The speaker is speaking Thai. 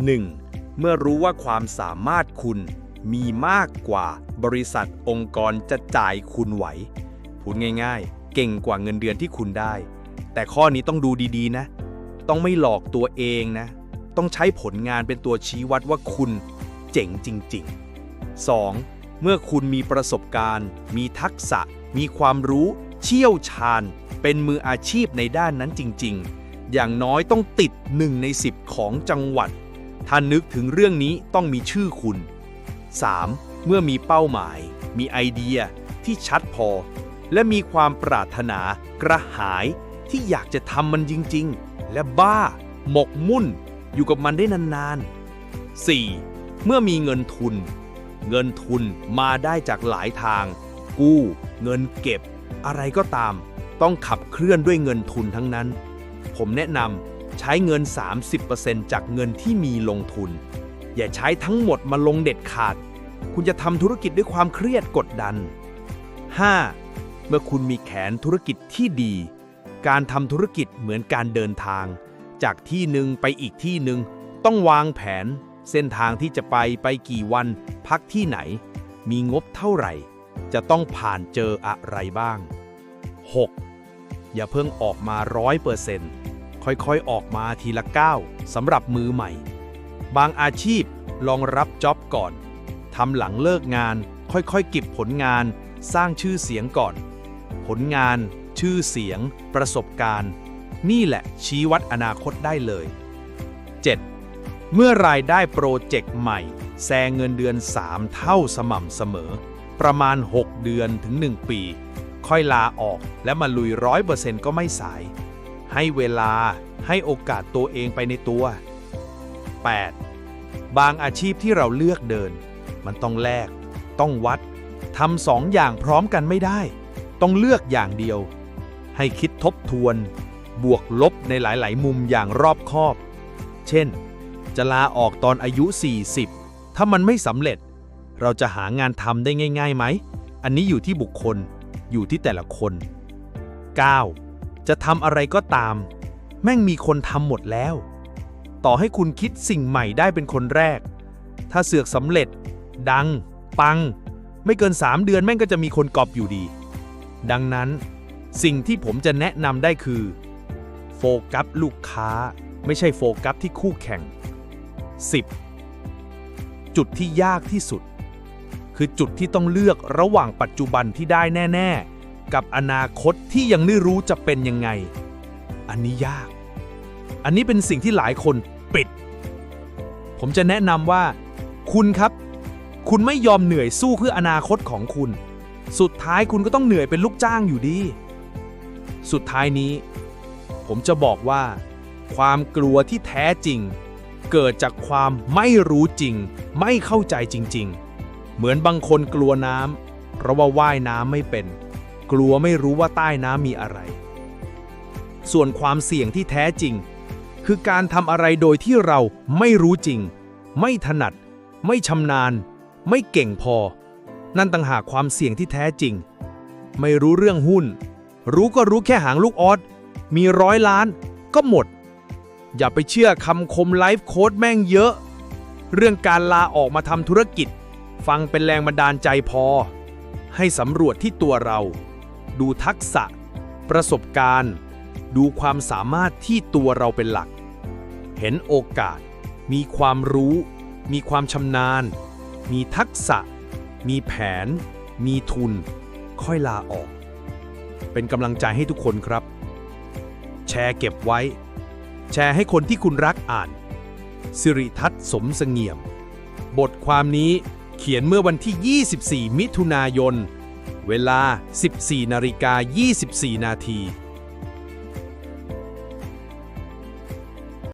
1. เมื่อรู้ว่าความสามารถคุณมีมากกว่าบริษัทองค์กรจะจ่ายคุณไหว พูดง่ายๆ เก่งกว่าเงินเดือนที่คุณได้ แต่ข้อนี้ต้องดูดีๆนะ ต้องไม่หลอกตัวเองนะ ต้องใช้ผลงานเป็นตัวชี้วัดว่าคุณเจ๋งจริง ๆ 2. เมื่อคุณมีประสบการณ์ มีทักษะ มีความรู้ เชี่ยวชาญ เป็นมืออาชีพในด้านนั้นจริง ๆ อย่างน้อยต้องติด 1 ใน 10 ของจังหวัด ถ้านึกถึงเรื่องนี้ต้องมีชื่อคุณ 3. เมื่อมีเป้าหมาย มีไอเดียที่ชัดพอ และมีความปรารถนากระหายที่อยากจะทำมันจริง ๆ และบ้า หมกมุ่น อยู่กับมันได้นานๆ 4. เมื่อมีเงินทุน เงินทุนมาได้จากหลายทาง กู้ เงินเก็บ อะไรก็ตาม ต้องขับเคลื่อนด้วยเงินทุนทั้งนั้น ผมแนะนำ ใช้เงิน 30%จากเงินที่มีลงทุน อย่าใช้ทั้งหมดมาลงเด็ดขาด คุณจะทำธุรกิจด้วยความเครียดกดดัน 5. เมื่อคุณมีแผนธุรกิจที่ดี การทำธุรกิจเหมือนการเดินทาง จากที่หนึ่งไปอีกที่หนึ่งต้องวางแผน เส้นทางที่จะไปไปกี่วัน พักที่ไหน มีงบเท่าไหร่ จะต้องผ่านเจออะไรบ้าง 6. อย่าเพิ่งออกมาร้อยเปอร์เซ็นต์ ค่อยๆ ออกมาทีละก้าวสำหรับมือใหม่ บางอาชีพลองรับจ็อบก่อนทำหลังเลิกงาน ค่อยๆ เก็บผลงาน สร้างชื่อเสียงก่อน ผลงาน ชื่อเสียง ประสบการณ์ นี่แหละชี้วัดอนาคตได้เลย 7. เมื่อรายได้โปรเจกต์ใหม่ แซงเงินเดือน 3 เท่าสม่ำเสมอ ประมาณ 6 เดือนถึง 1 ปี ค่อยลาออกและมาลุยร้อยเปอร์เซ็นต์ก็ไม่สาย ให้เวลาให้โอกาสตัวเองไปในตัว 8. บางอาชีพที่เราเลือกเดิน มันต้องแลก ต้องวัดทำสองอย่างพร้อมกันไม่ได้ ต้องเลือกอย่างเดียว ให้คิดทบทวน บวกลบในหลาย ๆ มุมอย่างรอบคอบ เช่น จะลาออกตอนอายุ 40 ถ้ามันไม่สำเร็จ เราจะหางานทำได้ง่ายๆไหม อันนี้อยู่ที่บุคคล อยู่ที่แต่ละคน 9. จะทำอะไรก็ตาม แม่งมีคนทำหมดแล้ว ต่อให้คุณคิดสิ่งใหม่ได้เป็นคนแรก ถ้าเสือกสำเร็จ ดัง ปัง ไม่เกิน 3 เดือนแม่งก็จะมีคนกอบอยู่ดี ดังนั้น สิ่งที่ผมจะแนะนำได้คือ โฟกัสลูกค้า ไม่ใช่โฟกัสที่คู่แข่ง 10. จุดที่ยากที่สุด คือจุดที่ต้องเลือกระหว่างปัจจุบันที่ได้แน่ ๆ กับอนาคตที่ยังไม่รู้จะเป็นยังไง อันนี้ยาก อันนี้เป็นสิ่งที่หลายคนปิด ผมจะแนะนำว่า คุณครับ คุณไม่ยอมเหนื่อยสู้เพื่ออนาคตของคุณ สุดท้ายคุณก็ต้องเหนื่อยเป็นลูกจ้างอยู่ดี สุดท้ายนี้ ผมจะบอกว่า ความกลัวที่แท้จริง เกิดจากความไม่รู้จริง ไม่เข้าใจจริง ๆ เหมือนบางคนกลัวน้ำเพราะว่าว่ายน้ำไม่เป็น กลัวไม่รู้ว่าใต้น้ำมีอะไร ส่วนความเสี่ยงที่แท้จริง คือการทำอะไรโดยที่เราไม่รู้จริง ไม่ถนัด ไม่ชำนาญ ไม่เก่งพอ นั่นต่างหากความเสี่ยงที่แท้จริง ไม่รู้เรื่องหุ้น รู้ก็รู้แค่หางลูกออสมีร้อยล้าน ก็หมด อย่าไปเชื่อคำคมไลฟ์โค้ดแม่งเยอะ เรื่องการลาออกมาทำธุรกิจ ฟังเป็นแรงบันดาลใจพอให้สำรวจที่ตัวเรา ดูทักษะ ประสบการณ์ ดูความสามารถที่ตัวเราเป็นหลัก เห็นโอกาส มีความรู้ มีความชำนาญ มีทักษะ มีแผน มีทุน ค่อยลาออก เป็นกำลังใจให้ทุกคนครับ แชร์เก็บไว้ แชร์ให้คนที่คุณรักอ่าน สิริทัศน์สมเสงี่ยม บทความนี้เขียนเมื่อวันที่ 24 มิถุนายน เวลา 14นาฬิกา24 นาที